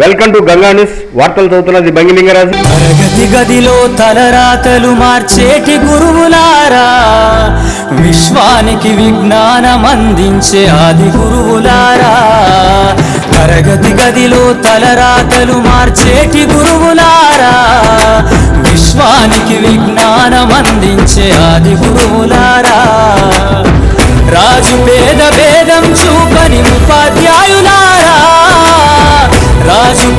Welcome to Ganga news వార్తలు చదువుతున్నది బంగిలింగరాజు తరగతి గదిలో తలరాతలు మార్చేటి గురువులారా విశ్వానికి విజ్ఞానం అందించే ఆది గురువులారా. తరగతి గదిలో తలరాతలు మార్చేటి గురువులారా విశ్వానికి విజ్ఞానం అందించే ఆది గురువులారా. రాజు పేద భేదం చూపని ఉపాధ్యాయ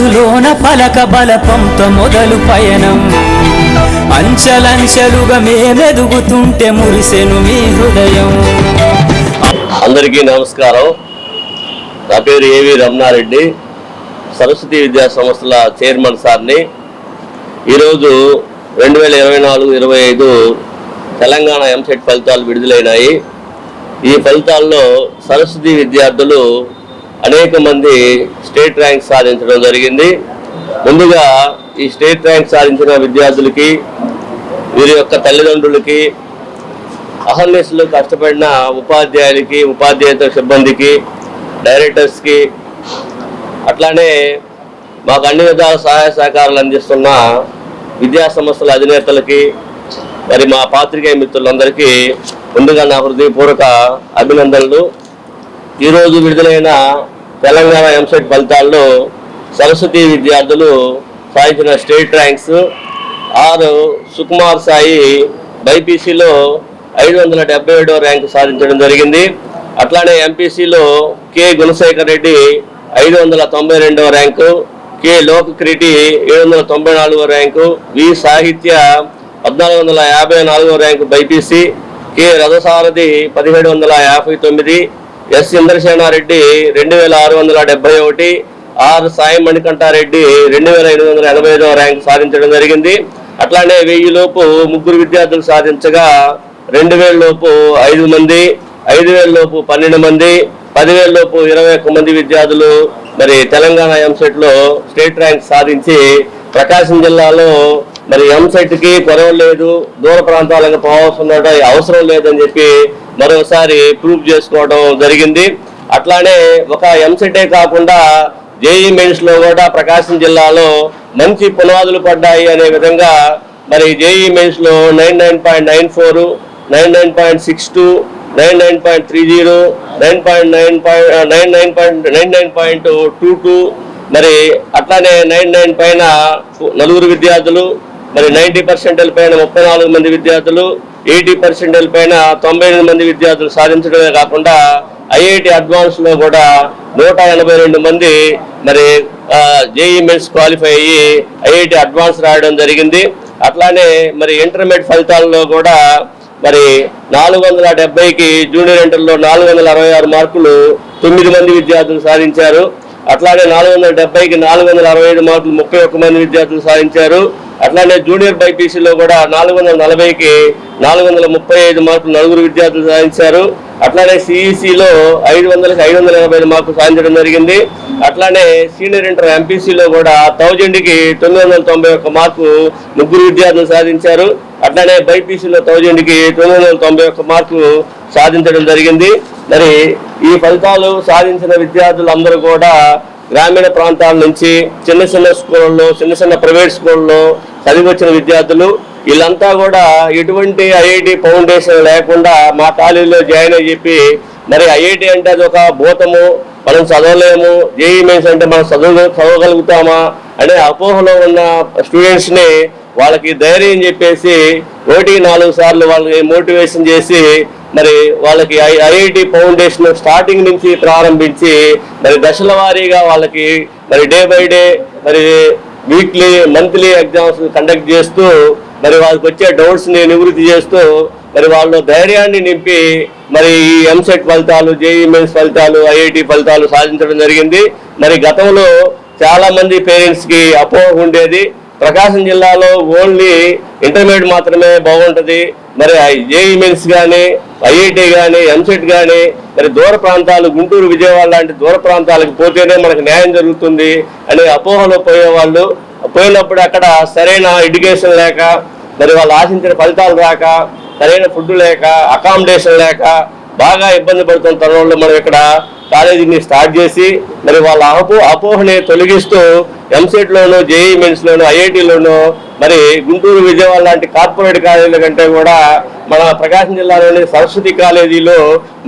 మనసులోన పలక బలపంతో మొదలు పయనం. అంచలంచలుగా మేమెదుగుతుంటే మురిసెను మీ హృదయం. అందరికీ నమస్కారం. నా పేరు ఏవి రమణారెడ్డి. సరస్వతి విద్యా సంస్థల చైర్మన్ సార్ని. ఈరోజు రెండు వేల ఇరవై నాలుగు ఇరవై ఐదు తెలంగాణ ఎంసెట్ ఫలితాలు విడుదలైనాయి. ఈ ఫలితాల్లో సరస్వతి విద్యార్థులు అనేక మంది స్టేట్ ర్యాంక్ సాధించడం జరిగింది. ముందుగా ఈ స్టేట్ ర్యాంక్ సాధించిన విద్యార్థులకి వీరి యొక్క తల్లిదండ్రులకి అహర్నిశలు కష్టపడిన ఉపాధ్యాయులకి ఉపాధ్యాయుల సిబ్బందికి డైరెక్టర్స్కి అట్లానే మాకు అన్ని విధాల సహాయ సహకారాలు అందిస్తున్న విద్యా సంస్థల అధినేతలకి మరి మా పాత్రికేయ మిత్రులందరికీ ముందుగా నా హృదయపూర్వక అభినందనలు. ఈరోజు విడుదలైన తెలంగాణ ఎంసెట్ ఫలితాల్లో సరస్వతి విద్యార్థులు సాధించిన స్టేట్ ర్యాంక్స్ ఆరు సుకుమార్ సాయి బైపీసీలో ఐదు వందల డెబ్బై ఏడవ ర్యాంకు సాధించడం జరిగింది. అట్లానే ఎంపీసీలో కె గుణశేఖర్ రెడ్డి ఐదు వందల తొంభై రెండవ ర్యాంకు కె లోకక్రెడ్డి ఏడు వందల తొంభై నాలుగవ ర్యాంకు వి సాహిత్య పద్నాలుగు వందల యాభై నాలుగవ ర్యాంకు బైపీసీ కె రథసారథి పదిహేడు వందల యాభై తొమ్మిది ఎస్ ఇంద్రసేనారెడ్డి రెండు వేల ఆరు వందల డెబ్బై ఒకటి ఆర్ సాయి మణికంఠారెడ్డి రెండు వేల ఎనిమిది వందల ఎనభై ఐదవ ర్యాంక్ సాధించడం జరిగింది. అట్లానే వెయ్యి లోపు ముగ్గురు విద్యార్థులు సాధించగా రెండు వేల లోపు ఐదు మంది ఐదు వేల లోపు పన్నెండు మంది పదివేల లోపు ఇరవై ఒక్క మంది విద్యార్థులు మరి తెలంగాణ ఎంసెట్లో స్టేట్ ర్యాంక్ సాధించి ప్రకాశం జిల్లాలో మరి ఎంసెట్కి కొరవ లేదు దూర ప్రాంతాలకు పోవాల్సిన అవసరం లేదని చెప్పి మరోసారి ప్రూవ్ చేసుకోవడం జరిగింది. అట్లానే ఒక ఎంసెటే కాకుండా జేఈ మెయిన్స్లో కూడా ప్రకాశం జిల్లాలో మంచి పునాదులు పడ్డాయి అనే విధంగా మరి జేఈ మెయిన్స్లో nine nine point nine four nine nine point six two nine nine point three zero nine point nine point nine nine point nine nine point two two మరి అట్లానే నైన్ నైన్ పైన నలుగురు విద్యార్థులు మరి నైంటీ పర్సెంటేజ్ పైన ముప్పై నాలుగు మంది విద్యార్థులు ఎయిటీ పర్సెంటేజ్ పైన తొంభై ఎనిమిది మంది విద్యార్థులు సాధించడమే కాకుండా ఐఐటి అడ్వాన్స్లో కూడా నూట ఎనభై రెండు మంది మరి జేఈ మెన్స్ క్వాలిఫై అయ్యి ఐఐటి అడ్వాన్స్ రాయడం జరిగింది. అట్లానే మరి ఇంటర్మీడియట్ ఫలితాల్లో కూడా మరి నాలుగు వందల డెబ్బైకి జూనియర్ ఇంటర్లో నాలుగు వందల అరవై ఆరు మార్కులు తొమ్మిది మంది విద్యార్థులు సాధించారు. అట్లానే నాలుగు వందల డెబ్బైకి నాలుగు వందల అరవై ఐదు మార్కులు ముప్పై ఒక్క మంది విద్యార్థులు సాధించారు. అట్లానే జూనియర్ బైపీసీలో కూడా నాలుగు వందల నలభైకి నాలుగు వందల ముప్పై ఐదు మార్కులు నలుగురు విద్యార్థులు సాధించారు. అట్లానే సిఈసిలో ఐదు వందలకి ఐదు వందల ఎనభై ఐదు మార్కులు సాధించడం జరిగింది. అట్లానే సీనియర్ ఇంటర్ ఎంపీసీలో కూడా థౌజండ్కి తొమ్మిది వందల తొంభై ఒక్క మార్కు ముగ్గురు విద్యార్థులు సాధించారు. అట్లానే బైపీసీలో థౌజండ్కి తొమ్మిది వందల తొంభై ఒక్క మార్కు సాధించడం జరిగింది. మరి ఈ ఫలితాలు సాధించిన విద్యార్థులందరూ కూడా గ్రామీణ ప్రాంతాల నుంచి చిన్న చిన్న స్కూళ్ళలో చిన్న చిన్న ప్రైవేట్ స్కూళ్ళలో చదివి వచ్చిన విద్యార్థులు వీళ్ళంతా కూడా ఎటువంటి ఐఐటి ఫౌండేషన్ లేకుండా మా కాలేజీలో జాయిన్ అయ్యి చెప్పి మరి ఐఐటి అంటే అది ఒక భూతము మనం చదవలేము జేఈ మెయిన్స్ అంటే మనం చదువు చదవగలుగుతామా అనే అపోహలో ఉన్న స్టూడెంట్స్ని వాళ్ళకి ధైర్యం చెప్పేసి ఒకటి నాలుగు సార్లు వాళ్ళకి మోటివేషన్ చేసి మరి వాళ్ళకి ఐఐటి ఫౌండేషన్ స్టార్టింగ్ నుంచి ప్రారంభించి మరి దశల వారీగా వాళ్ళకి మరి డే బై డే మరి వీక్లీ మంత్లీ ఎగ్జామ్స్ కండక్ట్ చేస్తూ మరి వాళ్ళకి వచ్చే డౌట్స్ని నివృత్తి చేస్తూ మరి వాళ్ళు ధైర్యాన్ని నింపి మరి ఈ ఎంసెట్ ఫలితాలు జేఈ మెయిన్స్ ఫలితాలు ఐఐటి ఫలితాలు సాధించడం జరిగింది. మరి గతంలో చాలా మంది పేరెంట్స్కి అపోహ ఉండేది. ప్రకాశం జిల్లాలో ఓన్లీ ఇంటర్మీడియట్ మాత్రమే బాగుంటది. మరి జేఈ మెయిన్స్ కానీ ఐఐటి కానీ ఎంసెట్ కానీ మరి దూర ప్రాంతాలు గుంటూరు విజయవాడ లాంటి దూర ప్రాంతాలకు పోతేనే మనకు న్యాయం జరుగుతుంది అనే అపోహలో పోయేవాళ్ళు. పోయినప్పుడు అక్కడ సరైన ఎడ్యుకేషన్ లేక మరి వాళ్ళు ఆశించిన ఫలితాలు రాక సరైన ఫుడ్ లేక అకామిడేషన్ లేక బాగా ఇబ్బంది పడుతున్న తరుణంలో మనం ఇక్కడ కాలేజీని స్టార్ట్ చేసి మరి వాళ్ళ అపో అపోహని తొలగిస్తూ ఎంసెట్లోను జేఈ మెన్స్లోను ఐఐటీలోను మరి గుంటూరు విజయవాడ లాంటి కార్పొరేట్ కాలేజీల కంటే కూడా మన ప్రకాశం జిల్లాలోని సరస్వతి కాలేజీలో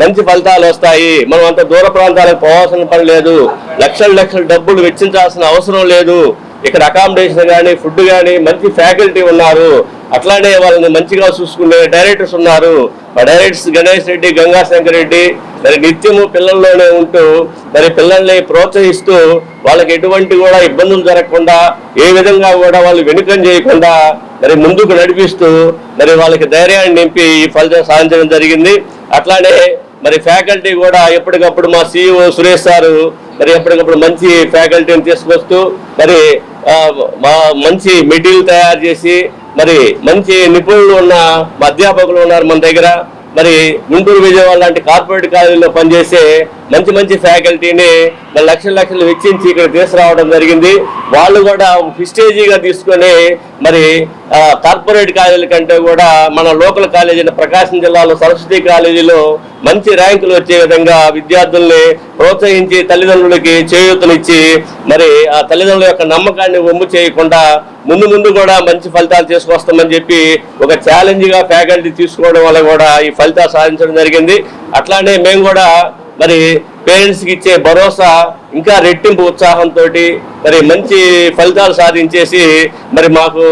మంచి ఫలితాలు వస్తాయి. మనం అంత దూర ప్రాంతాలకు పోవాల్సిన పని లేదు. లక్షల లక్షల డబ్బులు వెచ్చించాల్సిన అవసరం లేదు. ఇక్కడ అకామిడేషన్ కానీ ఫుడ్ కానీ మంచి ఫ్యాకల్టీ ఉన్నారు. అట్లానే వాళ్ళని మంచిగా చూసుకునే డైరెక్టర్స్ ఉన్నారు. మా డైరెక్టర్స్ గణేష్ రెడ్డి గంగాశంకర్ రెడ్డి మరి నిత్యము పిల్లల్లోనే ఉంటూ మరి పిల్లల్ని ప్రోత్సహిస్తూ వాళ్ళకి ఎటువంటి కూడా ఇబ్బందులు జరగకుండా ఏ విధంగా కూడా వాళ్ళు వెనుకం చేయకుండా మరి ముందుకు నడిపిస్తూ మరి వాళ్ళకి ధైర్యాన్ని నింపి ఈ ఫలితం సాధించడం జరిగింది. అట్లానే మరి ఫ్యాకల్టీ కూడా ఎప్పటికప్పుడు మా సిఇఓ సురేష్ సారు మరి ఎప్పటికప్పుడు మంచి ఫ్యాకల్టీని తీసుకొస్తూ మరి మంచి మెటీరియల్ తయారు చేసి మరి మంచి నిపుణులు ఉన్న అధ్యాపకులు ఉన్నారు మన దగ్గర. మరి గుంటూరు విజయవాడ లాంటి కార్పొరేట్ కాలేజీలో పనిచేసే మంచి మంచి ఫ్యాకల్టీని లక్షల లక్షలు వెచ్చించి ఇక్కడ తీసుకురావడం జరిగింది. వాళ్ళు కూడా ఫిస్టేజీగా తీసుకొని మరి కార్పొరేట్ కాలేజీల కంటే కూడా మన లోకల్ కాలేజీ ప్రకాశం జిల్లాలో సరస్వతి కాలేజీలో మంచి ర్యాంకులు వచ్చే విధంగా విద్యార్థుల్ని ప్రోత్సహించి తల్లిదండ్రులకి చేయూతనిచ్చి మరి ఆ తల్లిదండ్రుల యొక్క నమ్మకాన్ని ఒమ్ము చేయకుండా ముందు ముందు కూడా మంచి ఫలితాలు తీసుకొస్తామని చెప్పి ఒక ఛాలెంజ్గా ఫ్యాకల్టీ తీసుకోవడం వల్ల కూడా ఈ ఫలితాలు సాధించడం జరిగింది. అట్లానే మేము కూడా మరి పేరెంట్స్కి ఇచ్చే భరోసా ఇంకా రెట్టింపు ఉత్సాహంతో మరి మంచి ఫలితాలు సాధించేసి మరి మాకు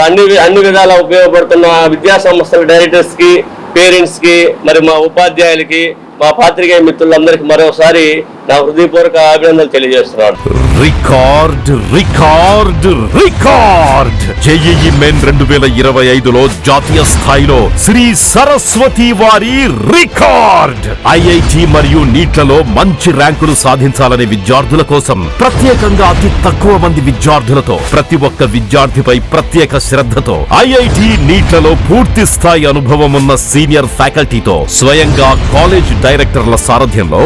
అన్ని అన్ని విధాలా ఉపయోగపడుతున్న విద్యా సంస్థల డైరెక్టర్స్కి పేరెంట్స్కి మరి మా ఉపాధ్యాయులకి మా పాత్రికేయ మిత్రులందరికీ మరోసారి నా హృదయపూర్వక అభినందనలు తెలియజేస్తున్నాను. Record record record. JEE main రెండు వేల ఇరవై ఐదులో జాతీయ స్థాయిలో శ్రీ సరస్వతి వారి రికార్డ్. ఐఐటి మరియు నీట్లలో మంచి ర్యాంకులు సాధించాలనే విద్యార్థుల కోసం ప్రత్యేకంగా అతి తక్కువ మంది విద్యార్థులతో ప్రతి ఒక్క విద్యార్థిపై ప్రత్యేక శ్రద్ధతో ఐఐటి నీట్లలో పూర్తి స్థాయి అనుభవం ఉన్న సీనియర్ ఫ్యాకల్టీతో స్వయంగా కాలేజ్ డైరెక్టర్ల సారథ్యంలో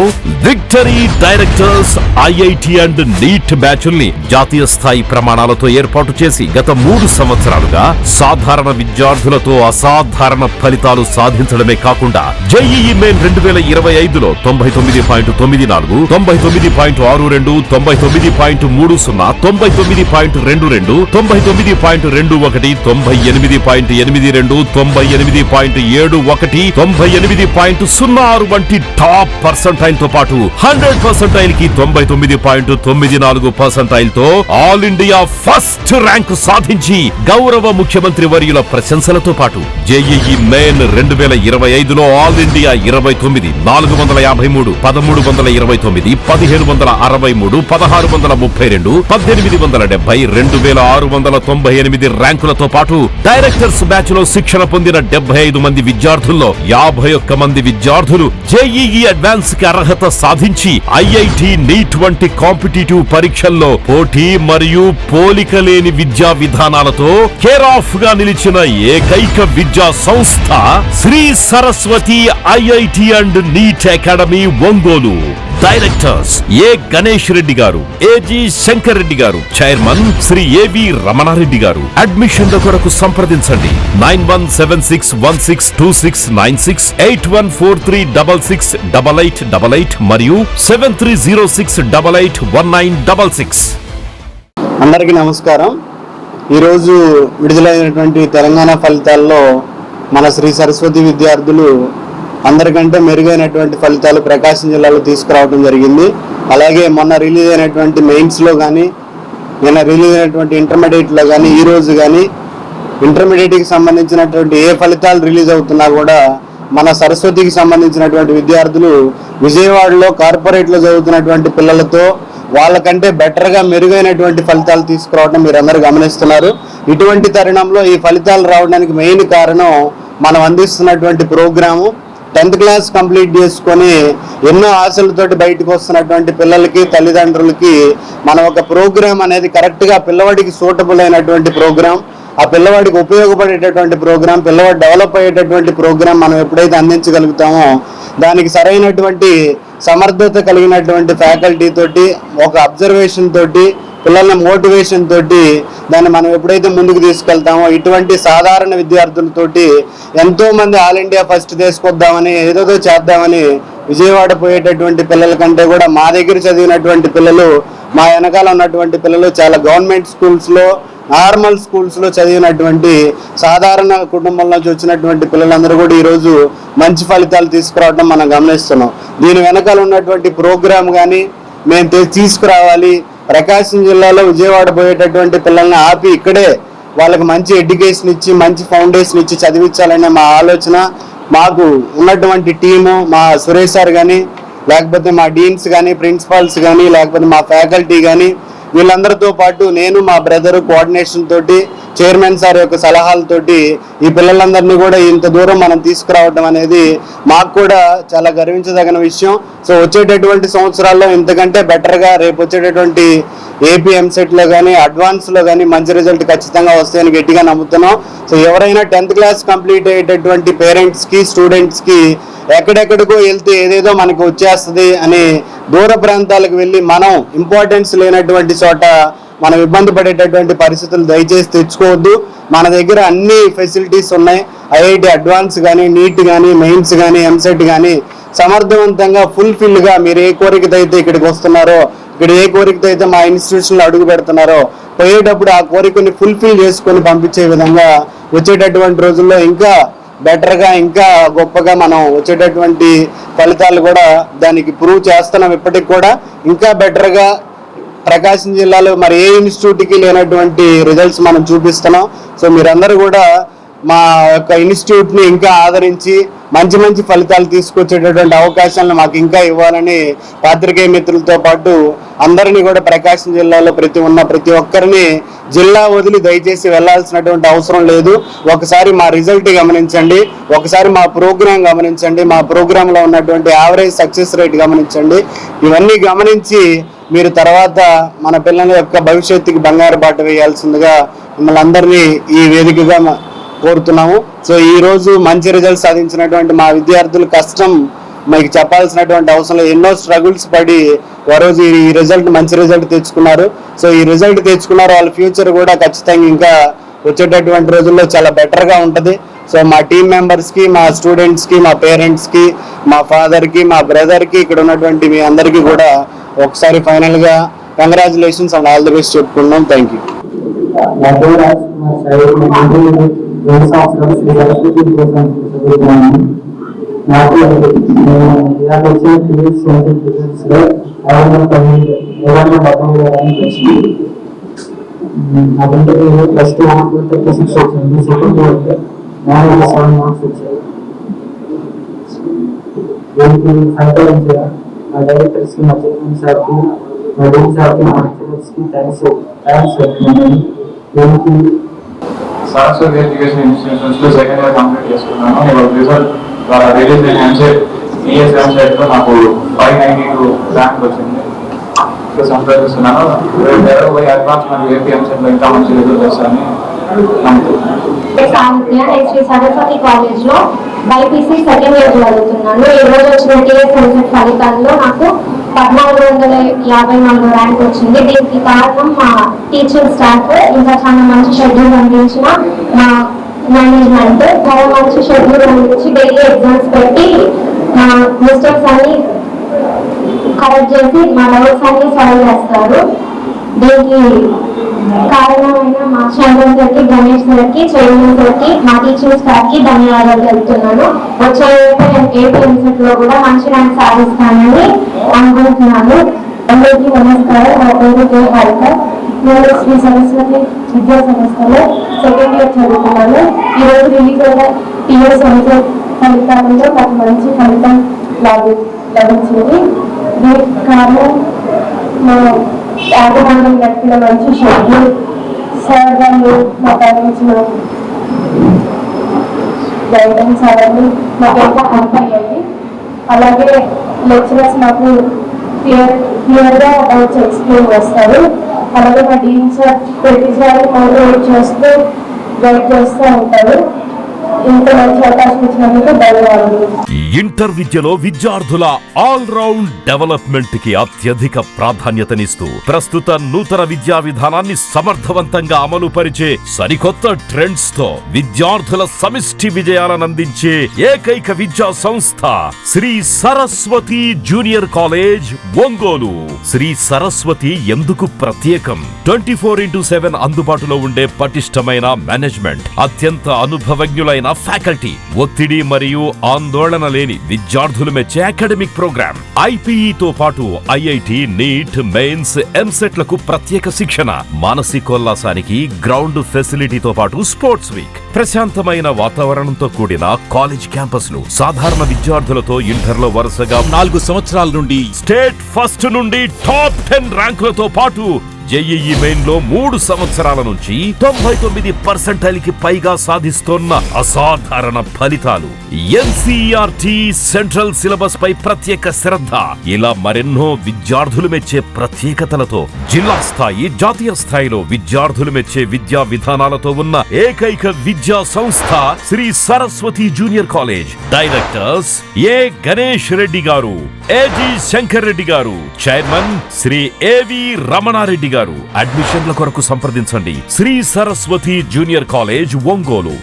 victory directors IIT and NEET బ్యాచుల్ని జాతీయ స్థాయి ప్రమాణాలతో ఏర్పాటు చేసి గత మూడు సంవత్సరాలుగా సాధారణ విద్యార్థులతో అసాధారణ ఫలితాలు సాధించడమే కాకుండా జేఈఈ మెయిన్ రెండు వేల ఇరవై ఐదులో తొంభై తొమ్మిది పాయింట్ తొమ్మిది నాలుగు తొంభై తొమ్మిది పాయింట్ ఆరు రెండు తొంభై తొమ్మిది పాయింట్ మూడు సున్నా తొంభై తొమ్మిది పాయింట్ రెండు రెండు తొంభై తొమ్మిది పాయింట్ రెండు ఒకటి తొంభై ఎనిమిది పాయింట్ ఎనిమిది రెండు తొంభై ఎనిమిది పాయింట్ ఏడు ఒకటి తొంభై ఎనిమిది పాయింట్ సున్నా ఆరు వంటి టాప్ పర్సంటైన్తో పాటు హండ్రెడ్ పర్సంటైల్కి తొంభై తొమ్మిది పాయింట్ తొమ్మిది నాలుగు పర్సంటైల్తో ఆల్ ఇండియా ఫస్ట్ ర్యాంకు సాధించి గౌరవ ముఖ్యమంత్రి వర్యుల ప్రశంసలతో పాటు జేఈఈ మెయిన్ రెండు వేల ఇరవై ఐదులో ఆల్ ఇండియా ఇరవై తొమ్మిది నాలుగు వందల యాభై మూడు పదమూడు వందల ఇరవై తొమ్మిది పదిహేను వందల అరవై మూడు పదహారు వందల ముప్పై రెండు పద్దెనిమిది వందల డెబ్బై రెండు వేల ఆరు వందల తొంభై ఎనిమిది ర్యాంకులతో పాటు డైరెక్టర్స్ బ్యాచ్లో శిక్షణ పొందిన డెబ్బై ఐదు మంది విద్యార్థుల్లో యాభై ఒక్క మంది విద్యార్థులు జేఈఈ అడ్వాన్స్కి అర్హత సాధించి ఐఐటి నీట్ వంటి కాంపిటేటివ్ పరీక్షల్లో పోటీ మరియు పోలిక లేని విద్యా విధానాలతో కేర్ ఆఫ్గా నిలిచిన ఏకైక విద్యా సంస్థ Shri Saraswati IIT and NEET academy Ongole. Directors A Ganesh Reddy గారు ఏజీ శంకర్ రెడ్డి గారు చైర్మన్ శ్రీ ఏవి రమణారెడ్డి గారు. అడ్మిషన్ల కొరకు సంప్రదించండి. Nine one seven six one six two six nine six eight one four three double six double eight double eight మరియు seven three zero six double eight one nine double six. అందరికీ నమస్కారం. ఈరోజు విడుదలైనటువంటి తెలంగాణ ఫలితాల్లో మన శ్రీ సరస్వతి విద్యార్థులు అందరికంటే మెరుగైనటువంటి ఫలితాలు ప్రకాశం జిల్లాలో తీసుకురావడం జరిగింది. అలాగే మొన్న రిలీజ్ అయినటువంటి మెయిన్స్లో కానీ నిన్న రిలీజ్ అయినటువంటి ఇంటర్మీడియట్లో కానీ ఈ రోజు కానీ ఇంటర్మీడియట్కి సంబంధించినటువంటి ఏ ఫలితాలు రిలీజ్ అవుతున్నా కూడా మన సరస్వతికి సంబంధించినటువంటి విద్యార్థులు విజయవాడలో కార్పొరేట్లో చదువుతున్నటువంటి పిల్లలతో వాళ్ళకంటే బెటర్గా మెరుగైనటువంటి ఫలితాలు తీసుకురావడం మీరు అందరూ గమనిస్తున్నారు. ఇటువంటి తరుణంలో ఈ ఫలితాలు రావడానికి మెయిన్ కారణం మనం అందిస్తున్నటువంటి ప్రోగ్రాము. టెన్త్ క్లాస్ కంప్లీట్ చేసుకొని ఎన్నో ఆశలతోటి బయటకు వస్తున్నటువంటి పిల్లలకి తల్లిదండ్రులకి మనం ఒక ప్రోగ్రామ్ అనేది కరెక్ట్గా పిల్లవాడికి సూటబుల్ అయినటువంటి ప్రోగ్రామ్ ఆ పిల్లవాడికి ఉపయోగపడేటటువంటి ప్రోగ్రామ్ పిల్లవాడు డెవలప్ అయ్యేటటువంటి ప్రోగ్రామ్ మనం ఎప్పుడైతే అందించగలుగుతామో దానికి సరైనటువంటి సమర్థత కలిగినటువంటి ఫ్యాకల్టీ తోటి ఒక అబ్జర్వేషన్ తోటి పిల్లల మోటివేషన్ తోటి దాన్ని మనం ఎప్పుడైతే ముందుకు తీసుకెళ్తామో ఇటువంటి సాధారణ విద్యార్థులతోటి ఎంతో మంది ఆల్ ఇండియా ఫస్ట్ తీసుకొద్దామని ఏదోదో చేద్దామని విజయవాడ పోయేటటువంటి పిల్లల కంటే కూడా మా దగ్గర చదివినటువంటి పిల్లలు మా వెనకాల ఉన్నటువంటి పిల్లలు చాలా గవర్నమెంట్ స్కూల్స్లో నార్మల్ స్కూల్స్లో చదివినటువంటి సాధారణ కుటుంబం నుంచి వచ్చినటువంటి పిల్లలందరూ కూడా ఈరోజు మంచి ఫలితాలు తీసుకురావడం మనం గమనిస్తున్నాం. దీని వెనకాల ఉన్నటువంటి ప్రోగ్రామ్ కానీ మేము తీసుకురావాలి ప్రకాశం జిల్లాలో విజయవాడ పోయేటటువంటి పిల్లల్ని ఆపి ఇక్కడే వాళ్ళకి మంచి ఎడ్యుకేషన్ ఇచ్చి మంచి ఫౌండేషన్ ఇచ్చి చదివించాలనే మా ఆలోచన. మాకు ఉన్నటువంటి టీము మా సురేష్ సార్ కానీ లేకపోతే మా డీన్స్ కానీ ప్రిన్సిపాల్స్ కానీ లేకపోతే మా ఫ్యాకల్టీ కానీ వీళ్ళందరితో పాటు నేను మా బ్రదర్ కోఆర్డినేషన్ తోటి చైర్మన్ సార్ యొక్క సలహాలతోటి ఈ పిల్లలందరినీ కూడా ఇంత దూరం మనం తీసుకురావడం అనేది మాకు కూడా చాలా గర్వించదగిన విషయం. సో వచ్చేటటువంటి సంవత్సరాల్లో ఇంతకంటే బెటర్గా రేపు వచ్చేటటువంటి ఏపీ ఎంసెట్లో కానీ అడ్వాన్స్లో కానీ మంచి రిజల్ట్ ఖచ్చితంగా వస్తాయని గట్టిగా నమ్ముతున్నాం. సో ఎవరైనా టెన్త్ క్లాస్ కంప్లీట్ అయ్యేటటువంటి పేరెంట్స్కి స్టూడెంట్స్కి ఎక్కడెక్కడికో వెళ్తే ఏదేదో మనకు వచ్చేస్తుంది అని దూర ప్రాంతాలకు వెళ్ళి మనం ఇంపార్టెన్స్ లేనటువంటి చోట మనం ఇబ్బంది పడేటటువంటి పరిస్థితులు దయచేసి తెచ్చుకోవద్దు. మన దగ్గర అన్ని ఫెసిలిటీస్ ఉన్నాయి. ఐఐటి అడ్వాన్స్ కానీ నీట్ కానీ మెయిన్స్ కానీ ఎంసెట్ కానీ సమర్థవంతంగా ఫుల్ఫిల్గా మీరు ఏ కోరికతో అయితే ఇక్కడికి వస్తున్నారో ఇక్కడ ఏ కోరికతో అయితే మా ఇన్స్టిట్యూషన్లో అడుగు పెడుతున్నారో పోయేటప్పుడు ఆ కోరికని ఫుల్ఫిల్ చేసుకొని పంపించే విధంగా వచ్చేటటువంటి రోజుల్లో ఇంకా బెటర్గా ఇంకా గొప్పగా మనం వచ్చేటటువంటి ఫలితాలు కూడా దానికి ప్రూవ్ చేస్తున్నాం ఇప్పటికి కూడా. ఇంకా బెటర్గా ప్రకాశం జిల్లాలో మరి ఏ ఇన్స్టిట్యూట్కి లేనటువంటి రిజల్ట్స్ మనం చూపిస్తున్నాం. సో మీరందరూ కూడా మా యొక్క ఇన్స్టిట్యూట్ని ఇంకా ఆదరించి మంచి మంచి ఫలితాలు తీసుకొచ్చేటటువంటి అవకాశాలను మాకు ఇంకా ఇవ్వాలని పాత్రికేయ మిత్రులతో పాటు అందరినీ కూడా ప్రకాశం జిల్లాలో ప్రతి ఉన్న ప్రతి ఒక్కరిని జిల్లా వదిలి దయచేసి వెళ్ళాల్సినటువంటి అవసరం లేదు. ఒకసారి మా రిజల్ట్ గమనించండి. ఒకసారి మా ప్రోగ్రాం గమనించండి. మా ప్రోగ్రాంలో ఉన్నటువంటి యావరేజ్ సక్సెస్ రేట్ గమనించండి. ఇవన్నీ గమనించి మీరు తర్వాత మన పిల్లల యొక్క భవిష్యత్తుకి బంగారు బాట వేయాల్సిందిగా మిమ్మల్ని అందరినీ ఈ వేదికగా కోరుతున్నాము. సో ఈ రోజు మంచి రిజల్ట్ సాధించినటువంటి మా విద్యార్థులు కష్టం మీకు చెప్పాల్సినటువంటి అవసరం ఎన్నో స్ట్రగుల్స్ పడి ఆ రోజు ఈ రిజల్ట్ మంచి రిజల్ట్ తెచ్చుకున్నారు. సో ఈ రిజల్ట్ తెచ్చుకున్నారు వాళ్ళ ఫ్యూచర్ కూడా ఖచ్చితంగా ఇంకా వచ్చేటటువంటి రోజుల్లో చాలా బెటర్గా ఉంటుంది. సో మా టీం మెంబర్స్కి మా స్టూడెంట్స్కి మా పేరెంట్స్కి మా ఫాదర్కి మా బ్రదర్కి ఇక్కడ ఉన్నటువంటి మీ అందరికీ కూడా ఒకసారి ఫైనల్గా congratulations and all the best చెప్పుకున్నాం థ్యాంక్ యూ నాకు వచ్చిన వచ్చింది అదంటే నేను plus two marks thirty six వచ్చింది సెకండ్ ఇయర్ సెవెన్ మార్క్స్ వచ్చాయి దీనికి కి మా చైర్మన్ సార్కి మా డీన్ సార్కి మా లెక్చరర్స్కి థ్యాంక్స్ థ్యాంక్స్ చెప్తున్నాను దీనికి సరస్వతి ఎడ్యుకేషన్ ఇన్స్టిట్యూషన్స్లో సెకండ్ ఇయర్ కంప్లీట్ చేసుకున్నాను ఇవాళ రిజల్ట్ రిలీజ్ అయిన ఎంసెట్ ఈఎస్ ఎంసెట్లో నాకు ఫైవ్ నైన్టీ టూ ర్యాంక్ వచ్చింది ఇప్పుడు సంప్రదిస్తున్నాను రేపు జరగబోయే అడ్వాన్స్ మరియు ఏపీ ఎంసెట్లో ఇంకా మంచి రిజల్ట్ వస్తాయని నమ్ముతున్నాను సాహిత్య నేను శ్రీ సరస్వతి కాలేజ్లో బైపీసీ సెకండ్ ఇయర్ చదువుతున్నాను ఈ రోజు వచ్చిన టీఎస్ ఎంసెట్ ఫలితాల్లో నాకు పద్నాలుగు వందల యాభై నాలుగు ర్యాంక్ వచ్చింది. దీనికి కారణం మా టీచింగ్ స్టాఫ్ ఇంకా చాలా మంచి షెడ్యూల్ అందించిన మా మేనేజ్మెంట్. చాలా మంచి షెడ్యూల్ అందించి డైలీ ఎగ్జామ్స్ పెట్టి మా మిస్టేక్స్ అన్ని కరెక్ట్ చేసి మా డౌట్స్ అన్ని సాల్వ్ చేస్తారు. దీనికి కారణమైన మాస్టర్ చంద్రన్ సార్కి గణేష్ సార్కి చైర్మన్ సార్కి మా టీచర్స్ స్టాఫ్కి ధన్యవాదాలు తెలుపుతున్నాను. వచ్చే ఏపీ ఏపీ ఎంసెట్లో కూడా మంచి ర్యాంక్ సాధిస్తానని అనుకుంటున్నాను. అందరికీ నమస్కారం. నా పేరు కే హారిక నేను శ్రీ సరస్వతి విద్యా సంస్థలో సెకండ్ ఇయర్ చదువుకున్నాను ఈరోజు రిలీజ్ అయిన టీఎస్ ఎంసెట్ ఫలితాలలో నాకు మంచి ఫలితం లభి లభించింది. దీనికి కారణం మా యాజమాన్యం నడిపిన మంచి షెడ్యూల్. సార్ వాళ్ళు మాకు అందించిన గైడెన్స్ అవన్నీ మాకు ఎంతో హెల్ప్ అయ్యాయి అలాగే లెక్చరర్స్ మాకు క్లియర్ క్లియర్గా డౌట్స్ ఎక్స్ప్లెయిన్ చేస్తారు. అలాగే మా డీన్ సార్ ప్రతిసారి మోటివేట్ చేస్తూ గైడ్ చేస్తూ ఉంటారు. ఇంత మంచి అవకాశం ఇచ్చినందుకు ధన్యవాదాలు ఇంటర్ విద్యలో విద్యార్థుల ఆల్ రౌండ్ డెవలప్మెంట్కి అత్యధిక ప్రాధాన్యతనిస్తూ ప్రస్తుత నూతన విద్యా విధానాన్ని సమర్థవంతంగా అమలు పరిచే సరికొత్త ట్రెండ్స్తో విద్యార్థుల సమిష్టి విజయాలను అందించే ఏకైక విద్యా సంస్థ శ్రీ సరస్వతి జూనియర్ కాలేజ్ ఒంగోలు. శ్రీ సరస్వతి ఎందుకు ప్రత్యేకం? ట్వంటీ ఫోర్ ఇంటూ సెవెన్ అందుబాటులో ఉండే పటిష్టమైన మేనేజ్మెంట్ అత్యంత అనుభవజ్ఞులైన ఫ్యాకల్టీ ఒత్తిడి మరియు ఆందోళన లేని విద్యార్థులు మెచ్చే అకాడమిక్ ప్రోగ్రామ్ ఐపీఈతో పాటు ఐఐటి నీట్ మెయిన్స్ ఎంసెట్లకు ప్రత్యేక శిక్షణ మానసికోల్లాసానికి గ్రౌండ్ ఫెసిలిటీతో పాటు స్పోర్ట్స్ వీక్. ప్రశాంతమైన వాతావరణంతో కూడిన కాలేజ్ క్యాంపస్లు సాధారణ విద్యార్థులతో ఇంటర్లో వరుసగా నాలుగు సంవత్సరాల నుండి స్టేట్ ఫస్ట్ నుండి టాప్ టెన్ ర్యాంకులతో పాటు జేఈఈ మెయిన్లో మూడు సంవత్సరాల నుంచి తొంభై తొమ్మిది పర్సెంటైల్కి పైగా సాధిస్తోన్న అసాధారణ ఫలితాలు. ఎన్సీఆర్టీ సెంట్రల్ సిలబస్ పై ప్రత్యేక శ్రద్ధ. ఇలా మరెన్నో విద్యార్థులు మెచ్చే ప్రత్యేకతలతో జిల్లా స్థాయి జాతీయ స్థాయిలో విద్యార్థులు మెచ్చే విద్యా విధానాలతో ఉన్న ఏకైక విద్యా సంస్థ Shri Saraswati junior college. Directors A Ganesh Reddy గారు ఏజీ శంకర్ రెడ్డి గారు చైర్మన్ శ్రీ ఏవి రమణారెడ్డి గారు అడ్మిషన్ల కొరకు సంప్రదించండి. Shri Saraswati junior college Ongole.